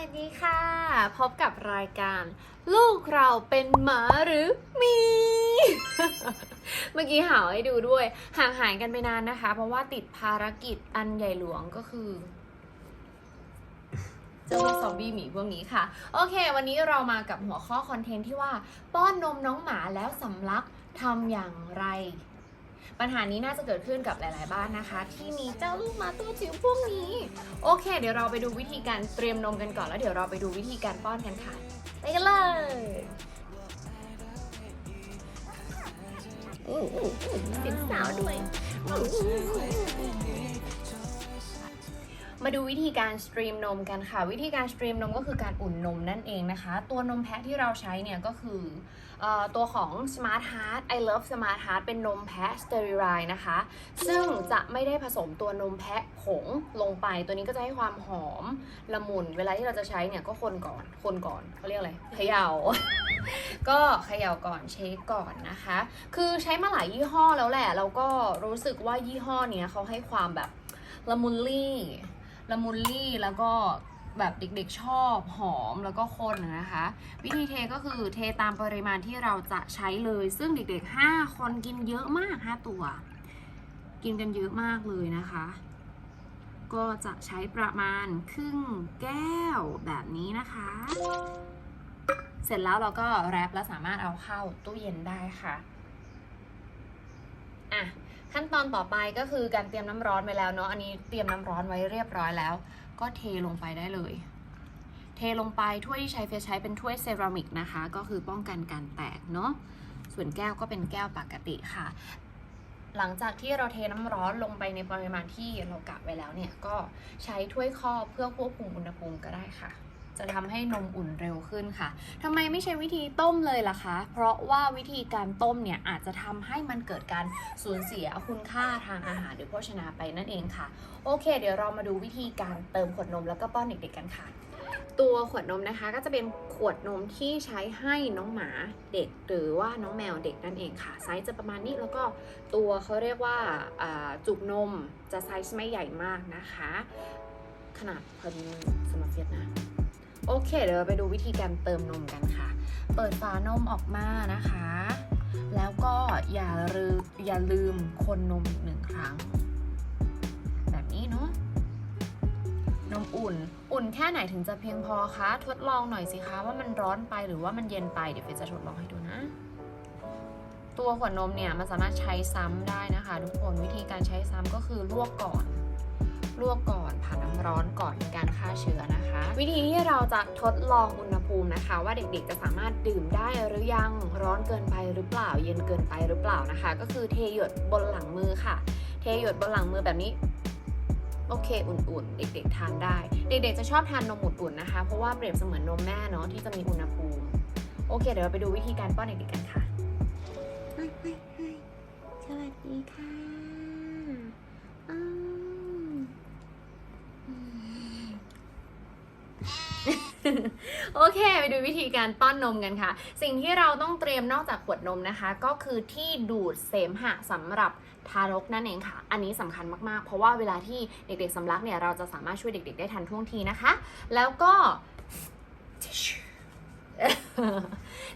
วัสดีค่ะ พบกับรายการ ลูกเราเป็นหมาหรือมี เมื่อกี้หาวให้ดูด้วย ห่างหายกันไปนานนะคะ เพราะว่าติดภารกิจอันใหญ่หลวงก็คือเจ้าซอมบี้หมีพวกนี้ค่ะ โอเค วันนี้เรามากับหัวข้อคอนเทนต์ที่ว่า ป้อนนมน้องหมาแล้วสำลักทำอย่างไร ปัญหานี้น่าจะเกิดขึ้นกับหลาย ๆ บ้านนะคะ ที่มีเจ้าลูกมาตัวจิ๋วพวกนี้ โอเค เดี๋ยวเราไปดูวิธีการเตรียมนมกันก่อนแล้วเดี๋ยวเราไปดูวิธีการป้อนกันค่ะไปกันเลยเป็นสาวด้วย มาดูวิธีการสตรีมนมกันค่ะ วิธีการสตรีมนมก็คือการอุ่นนมนั่นเองนะคะ ตัวนมแพะที่เราใช้เนี่ยก็คืออตัวของ Smart Heart I Love Smart Heart เป็นนมแพะสเตอริไลนะคะ ซึ่งจะไม่ได้ผสมตัวนมแพะผงลงไป ตัวนี้ก็จะให้ความหอมละมุน เวลาที่เราจะใช้เนี่ยก็คนก่อน คนก่อนเขาเรียกอะไรเขยา่าก็เขย่าก่อนเช็คก่อนนะคะ คือใช้มาหลายยี่ห้อแล้วแหละ แล้วก็รู้สึกว่ายี่ห้อเนี้ยเขาให้ความแบบละมุนลี่ ละมุนลี่แล้วก็แบบเด็กๆชอบหอมแล้วก็ข้นนะคะ วิธีเทก็คือเทตามปริมาณที่เราจะใช้เลย ซึ่งเด็กๆ 5 คนกินเยอะมาก 5 ตัว กินกันเยอะมากเลยนะคะ ก็จะใช้ประมาณครึ่งแก้วแบบนี้นะคะ เสร็จแล้วเราก็แรปแล้วสามารถเอาเข้าตู้เย็นได้ค่ะอะ ขั้นตอนต่อไปก็คือการเตรียมน้ำร้อนไว้แล้วเนาะอันนี้เตรียมน้ำร้อนไว้เรียบร้อยแล้ว ก็เทลงไปได้เลย เทลงไปถ้วยที่ใช้เฟยใช้เป็นถ้วยเซรามิกนะคะ ก็คือป้องกันการแตกเนาะส่วนแก้วก็เป็นแก้วปกติค่ะ หลังจากที่เราเทน้ำร้อนลงไปในปริมาณที่เรากะไว้แล้วเนี่ยก็ใช้ถ้วยครอบเพื่อควบคุมอุณหภูมิก็ได้ค่ะ จะทำให้นมอุ่นเร็วขึ้นค่ะทำไมไม่ใช่วิธีต้มเลยล่ะคะ เพราะว่าวิธีการต้มเนี่ยอาจจะทำให้มันเกิดการสูญเสียคุณค่าทางอาหารหรือโภชนาไปนั่นเองค่ะ โอเค เดี๋ยวเรามาดูวิธีการเติมขวดนมแล้วก็ป้อนเด็กๆกันค่ะ ตัวขวดนมนะคะก็จะเป็นขวดนมที่ใช้ให้น้องหมาเด็กหรือว่าน้องแมวเด็กนั่นเองค่ะ ไซส์จะประมาณนี้แล้วก็ตัวเขาเรียกว่าอ่าจุกนมจะไซส์ไม่ใหญ่มากนะคะ ขนาดพอดีสำหรับเฟียดนะ โอเค เดี๋ยวเราไปดูวิธีการเติมนมกันค่ะ เปิดฝานมออกมานะคะ แล้วก็อย่าลืมอย่าลืมคนนมอีกหนึ่งครั้ง แบบนี้เนาะ นมอุ่น อุ่นแค่ไหนถึงจะเพียงพอคะ ทดลองหน่อยสิคะว่ามันร้อนไปหรือว่ามันเย็นไป เดี๋ยวเฟยจะทดลองให้ดูนะ ตัวขวดนมเนี่ยมันสามารถใช้ซ้ำได้นะคะ ทุกคน วิธีการใช้ซ้ำก็คือลวกก่อน ลวกก่อนผ่านน้ำร้อนก่อนในการฆ่าเชื้อนะคะ วิธีที่เราจะทดลองอุณหภูมินะคะ ว่าเด็กๆจะสามารถดื่มได้หรือยังร้อนเกินไปหรือเปล่า เย็นเกินไปหรือเปล่านะคะ ก็คือเทหยดบนหลังมือค่ะ เทหยดบนหลังมือแบบนี้โอเค อุ่นๆ เด็กๆ ทานได้ เด็กๆ จะชอบทานนมอุ่นๆ นะคะ เพราะว่าเปรียบเสมือนนมแม่เนาะที่จะมีอุณหภูมิ โอเค เดี๋ยวเราไปดูวิธีการป้อนเด็กๆ กันค่ะ โอเค ไปดูวิธีการป้อนนมกันค่ะ สิ่งที่เราต้องเตรียมนอกจากขวดนมนะคะ ก็คือที่ดูดเสมหะสำหรับทารกนั่นเองค่ะ อันนี้สำคัญมากๆ เพราะว่าเวลาที่เด็กๆสำลักเนี่ยเราจะสามารถช่วยเด็ก ๆ ได้ทันท่วงทีนะคะ แล้วก็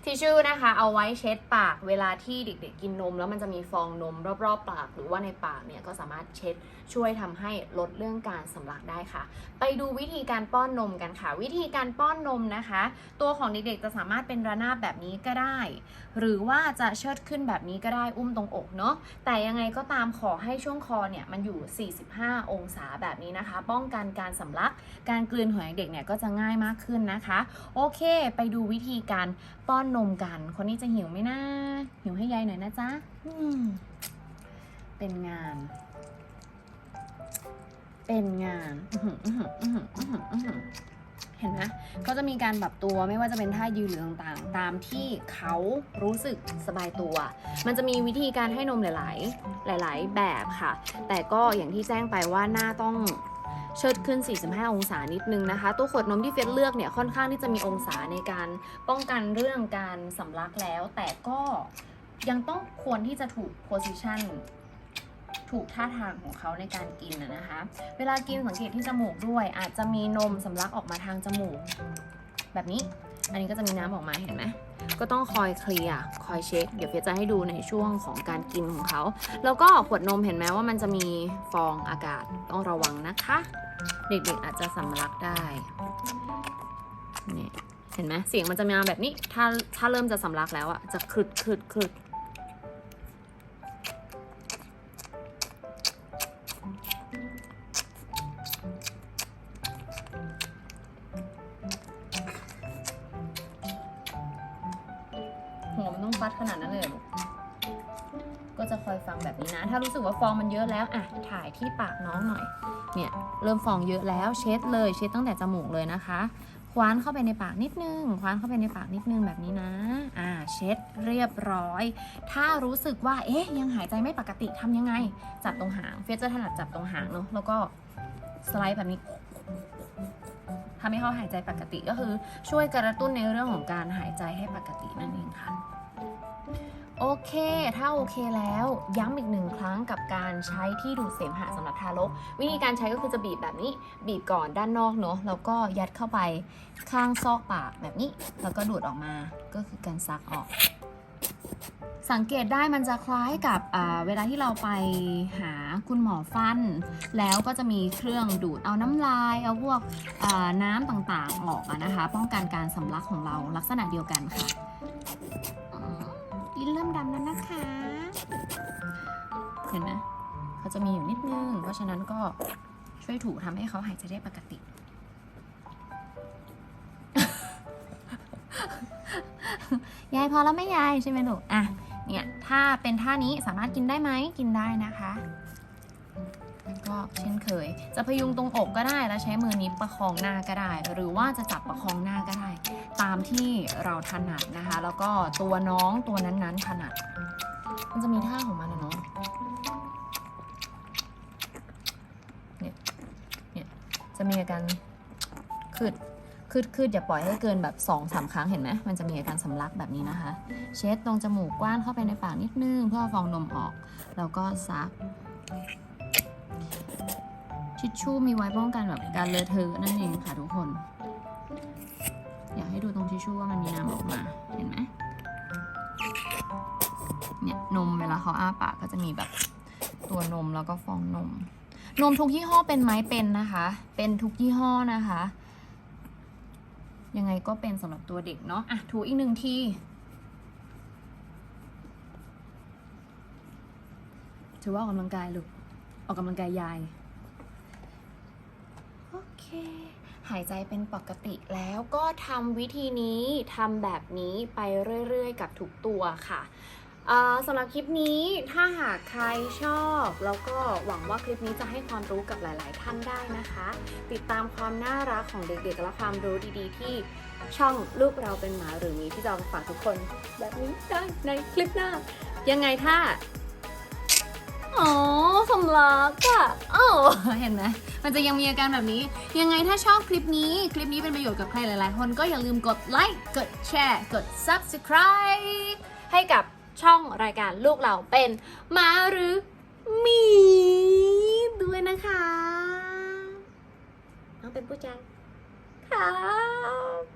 ทิชชู่นะคะ เอาไว้เช็ดปากเวลาที่เด็กๆกินนม แล้วมันจะมีฟองนมรอบๆ ปาก หรือว่าในปากเนี่ยก็สามารถเช็ดช่วยทำให้ลดเรื่องการสำลักได้ค่ะ ไปดูวิธีการป้อนนมกันค่ะ วิธีการป้อนนมนะคะ ตัวของเด็กๆจะสามารถเป็นระนาบแบบนี้ก็ได้ หรือว่าจะเชิดขึ้นแบบนี้ก็ได้อุ้มตรงอกเนาะแต่ยังไงก็ตามขอให้ช่วงคอเนี่ยมันอยู่ 45 องศาแบบนี้นะคะ ป้องกันการสำลักการกลืนของเด็กเนี่ยก็จะง่ายมากขึ้นนะคะ โอเค ไปดูวิธีการป้อนนมกัน คนนี้จะหิวไหมนะหิวให้ยายหน่อยนะจ๊ะเป็นงาน เป็นงานเห็นไหมก็จะมีการปรับตัวไม่ว่าจะเป็นท่ายืนหรือต่างๆ ตามที่เขารู้สึกสบายตัว มันจะมีวิธีการให้นมหลาย ๆ หลาย ๆ แบบค่ะ แต่ก็อย่างที่แจ้งไปว่าหน้าต้อง เชิดขึ้น 45 องศานิดนึงนะคะ ตัวขวดนมที่เฟยสเลือกเนี่ยค่อนข้างที่จะมีองศาในการป้องกันเรื่องการสำลักแล้ว แต่ก็ยังต้องควรที่จะถูก position ถูกท่าทางของเขาในการกินนะนะคะ เวลากินสังเกตที่จมูกด้วย อาจจะมีนมสำลักออกมาทางจมูก แบบนี้ อันนี้ก็จะมีน้ำออกมาเห็นไหม ก็ต้องคอยเคลียร์คอยเช็ค เดี๋ยวเฟียจะให้ดูในช่วงของการกินของเขา แล้วก็ขวดนมเห็นไหมว่ามันจะมีฟองอากาศต้องระวังนะคะ เด็กๆอาจจะสำลักได้เนี่ยเห็นไหมเสียงมันจะมาแบบนี้ ถ้าถ้าเริ่มจะสำลักแล้วอะจะคลึดคลึดคลึด อยฟังแบบนี้นะ ถ้ารู้สึกว่าฟองมันเยอะแล้วอะถ่ายที่ปากน้องหน่อย เนี่ยเริ่มฟองเยอะแล้วเช็ดเลยเช็ดตั้งแต่จมูกเลยนะคะ คว้านเข้าไปในปากนิดนึง คว้านเข้าไปในปากนิดนึงแบบนี้นะ อ่าเช็ดเรียบร้อย ถ้ารู้สึกว่าเอ๊ะยังหายใจไม่ปกติทำยังไง จับตรงหาง เฟียจะถนัดจับตรงหางเนาะแล้วก็สไลด์แบบนี้ทำให้เขาหายใจปกติก็คือช่วยกระตุ้นในเรื่องของการหายใจให้ปกตินั่นเองค่ะ โอเค ถ้าโอเคแล้ว ย้ำอีกหนึ่งครั้งกับการใช้ที่ดูดเสมหะสำหรับทารก วิธีการใช้ก็คือจะบีบแบบนี้ บีบก่อนด้านนอกเนอะแล้วก็ยัดเข้าไปข้างซอกปากแบบนี้ แล้วก็ดูดออกมาก็คือการซักออกสังเกตได้มันจะคล้ายกับเวลาที่เราไปหาคุณหมอฟัน แล้วก็จะมีเครื่องดูดเอาน้ำลาย เอาพวกอ่าน้ำต่างๆออกนะคะ ป้องกันการสำลักของเราลักษณะเดียวกันค่ะ ลิ้นเริ่มดำแล้วนะคะ เห็นไหมเขาจะมีอยู่นิดนึง เพราะฉะนั้นก็ช่วยถูทำให้เขาหายใจได้ปกติ ยายพอแล้วไหม่ยายใช่ไหมลูกอะเนี่ยถ้าเป็นท่านี้สามารถกินได้ไหมกินได้นะคะ ก็เช่นเคย จะพยุงตรงอกก็ได้แล้วใช้มือนี้ประคองหน้าก็ได้ หรือว่าจะจับประคองหน้าก็ได้ ตามที่เราถนัดนะคะ แล้วก็ตัวน้องตัวนั้นๆถนัด มันจะมีท่าของมันนะเนาะเนี่ยเนี่ยจะมีอาการคืดคืดคืดอย่าปล่อยให้เกินแบบ2อสาครั้งเห็นไหมมันจะมีอาการสำลักแบบนี้นะคะ เช็ดตรงจมูกกว้านเข้าไปในปากนิดนึงเพื่อฟองนมออก แล้วก็ซัก ทิชชู่มีไว้ป้องกันแบบการเลอะเทอะนั่นเองค่ะทุกคน อยากให้ดูตรงทิชชู่ว่ามันมีน้ำออกมาเห็นไหมเนี่ยนมเวลาเขาอ้าปากก็จะมีแบบตัวนมแล้วก็ฟองนม นมทุกยี่ห้อเป็นไหมเป็นนะคะ เป็นทุกยี่ห้อนะคะ ยังไงก็เป็นสำหรับตัวเด็กเนาะอะถูอีกหนึ่งทีถือว่าออกกำลังกายลูกออกกำลังกายยาย หายใจเป็นปกติแล้วก็ทำวิธีนี้ทำแบบนี้ไปเรื่อยๆ กับทุกตัวค่ะสำหรับคลิปนี้ถ้าหากใครชอบ แล้วก็หวังว่าคลิปนี้จะให้ความรู้กับหลาย ๆ ท่านได้นะคะ ติดตามความน่ารักของเด็ก ๆ และความรู้ดีๆ ที่ช่องลูกเราเป็นหมาหรือมีที่จะฝากทุกคน แบบนี้ได้ในคลิปหน้า ยังไงถ้า อ๋อสำลักอะอ๋อเห็นไหมมันจะยังมีอาการแบบนี้ ยังไงถ้าชอบคลิปนี้ คลิปนี้เป็นประโยชน์กับใครหลาย ๆ คนก็อย่าลืมกดไลค์ กดแชร์ กด subscribe ให้กับช่องรายการลูกเราเป็นหมาหรือหมีด้วยนะคะ น้องเป็นผู้จังครับ